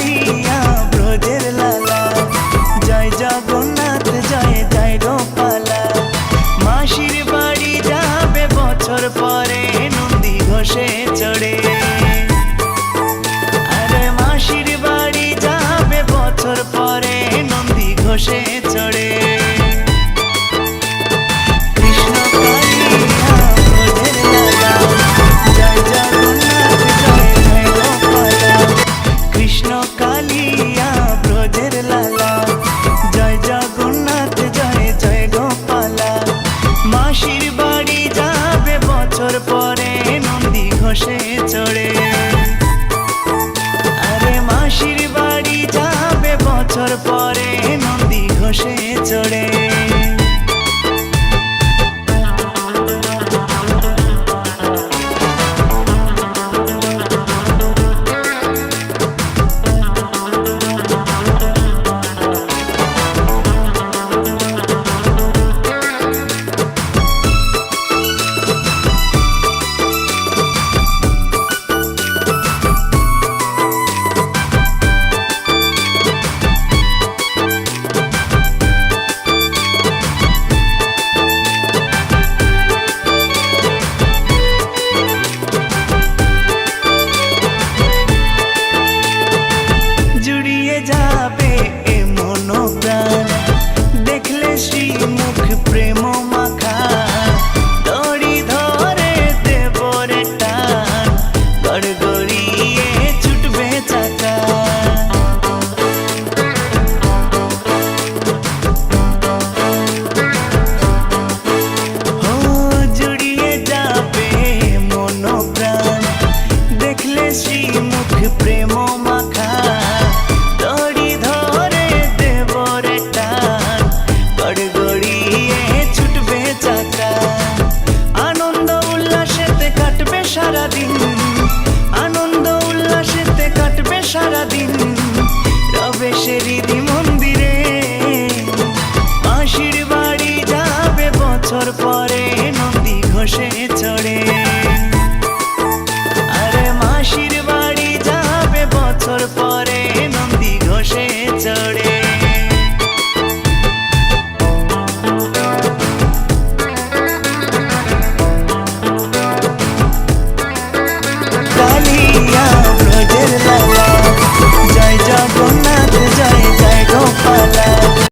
लिया বছর পরে নন্দী ঘষে চড়ে যাবে এ মনোপ্রাণ। দেখলে শ্রী মুখ প্রেম মাখা দড়ি ধরে দেবরে টান। গড়গড়িয়ে ছুটবে চাকা। দেখলে শ্রী মুখ প্রেম মাখা